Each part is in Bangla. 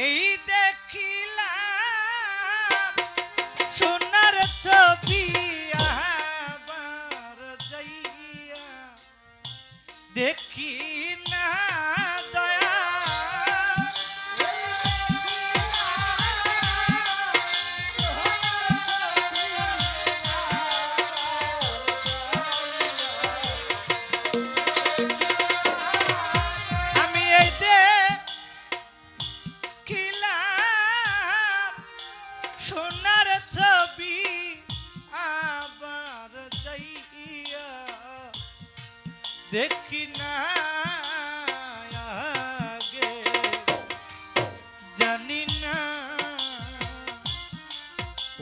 এই দেখিলাম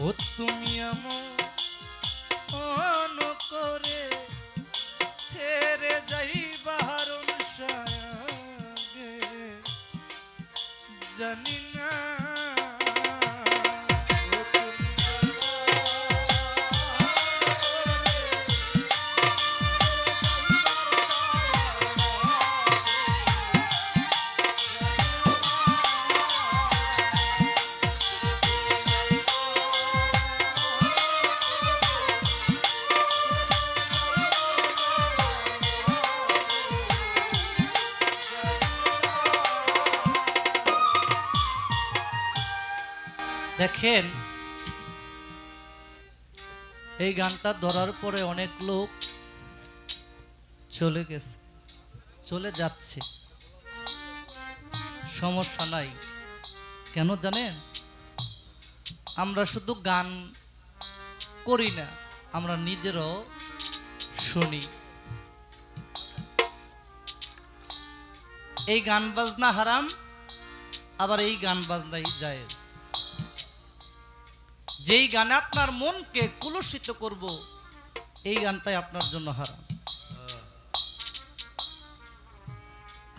ও তুমি আমন করে ছেড়ে যাই বাহারুন জানি দেখেন, এই গানটা ধরার পরে অনেক লোক চলে গেছে, চলে যাচ্ছে। সমস্যা নাই। কেন জানেন? আমরা শুধু গান করি না, আমরা নিজেরও শুনি। এই গান বাজনা হারাম, আবার এই গান বাজনাই যায় যেই গানে আপনার মনকে কুলসিত করব, এই গানটাই আপনার জন্য হারাম।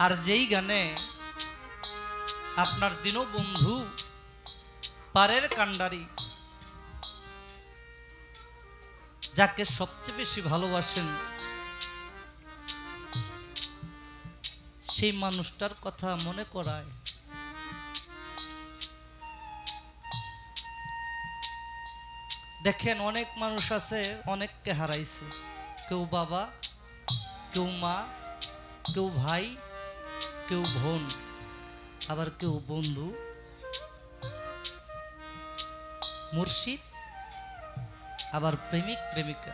আর যেই গানে আপনার বন্ধু পারের কাণ্ডারি, যাকে সবচেয়ে বেশি ভালোবাসেন, সেই মানুষটার কথা মনে করায় দেখেন অনেক মানুষ আছে, অনেককে হারাইছে। কেউ বাবা, কেউ মা, কেউ ভাই, কেউ বোন, আবার কেউ বন্ধু। মুর্শিদ, আবার প্রেমিক, প্রেমিকা।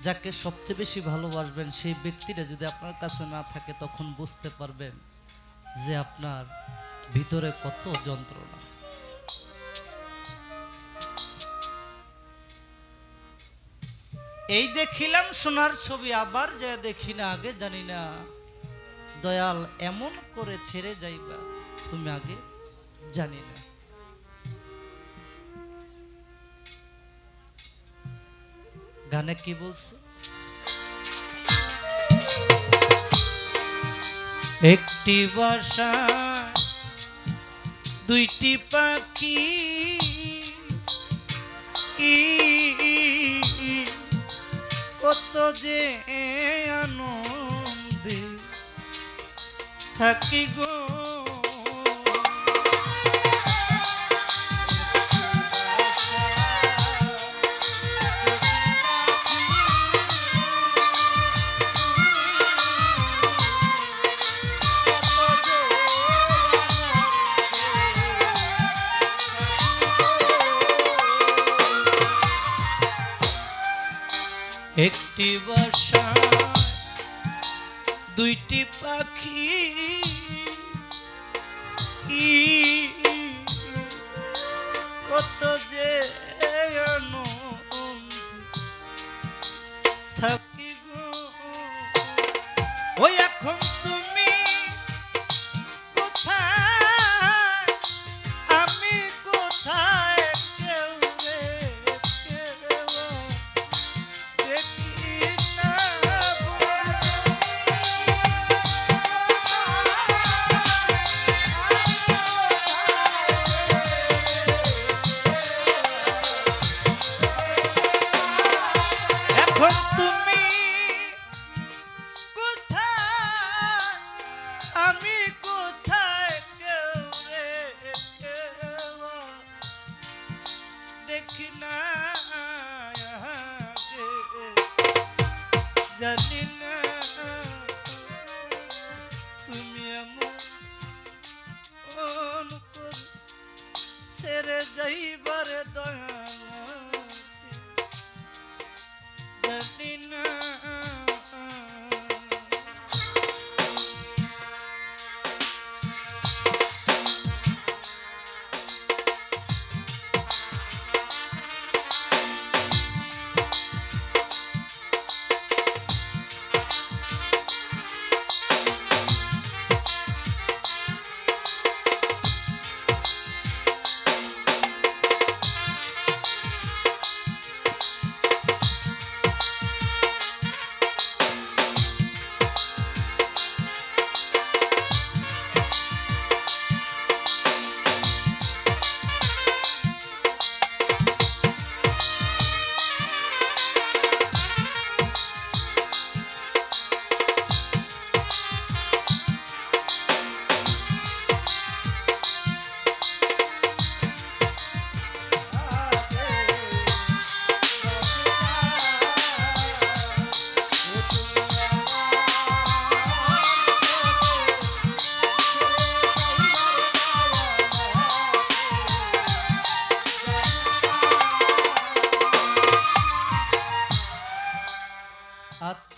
যাকে সবচেয়ে বেশি ভালোবাসবেন, সেই ব্যক্তিটা যদি আপনার কাছে না থাকে, তখন বুঝতে পারবেন যে আপনার ভিতরে কত যন্ত্রণা। এই দেখিলাম সোনার ছবি, আবার যা দেখি না, আগে জানি না। দয়াল এমন করে ছেড়ে যাইবা, তুমি আগে জানি না। গানে কি বলছে? একটি বাসা, দুইটি পাখি যে আনন্দে থাকি গো। একটি বাসা দুইটি পাখি। কত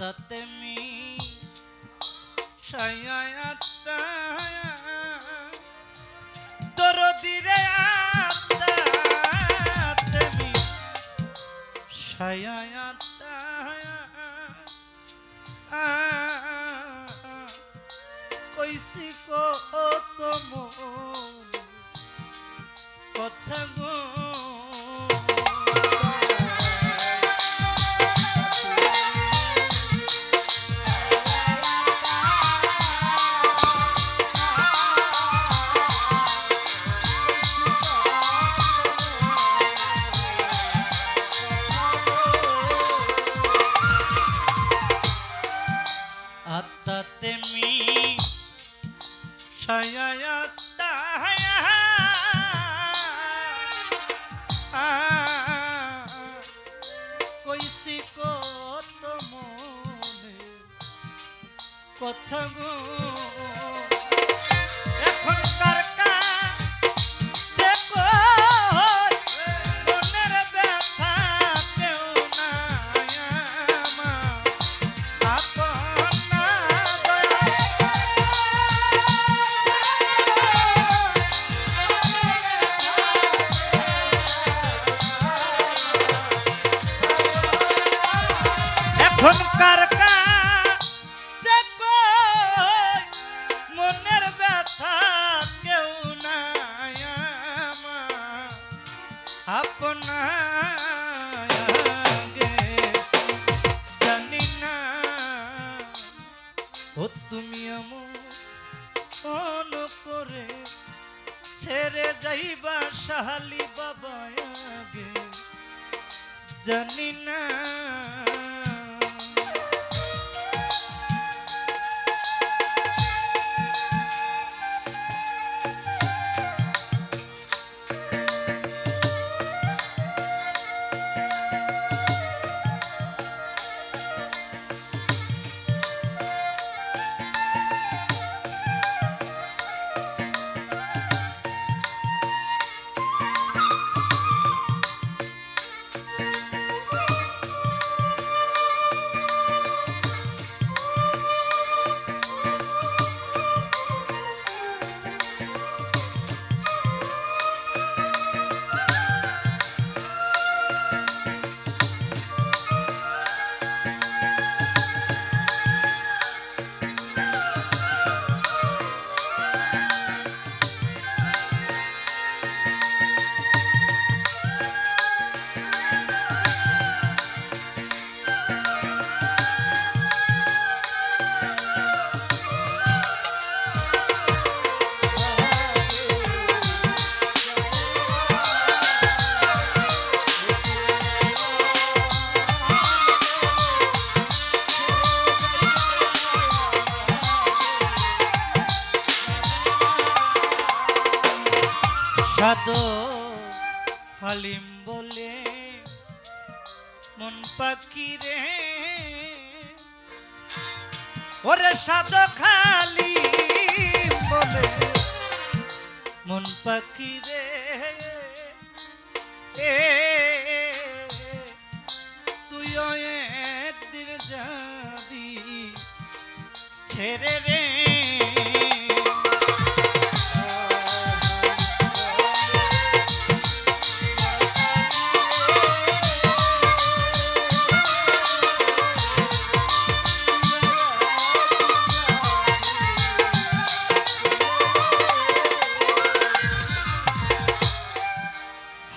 আত্মা তেমি আত্মা দরদিরে আত্মা তেমি আত্মা কইসি কো কথা গো আত্মা সায়াত্তা কইসি কত মনে কথা গো। ও তুমি এমন করে ছেড়ে যাইবা সাহালি বাবা জানি না সাদো হালিম বলে, মন পাখি রে। ওরে সাদো খালি বলে, মন পাখি রে। এ, তুইও একদিন যাবি ছেড়ে রে।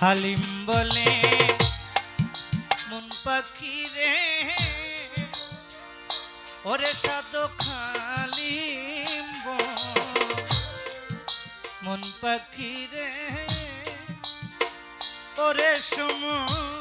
হালিম বলে মন পাখি রে ওরে সাদ খালিম মন পাখি রে ওরে সময়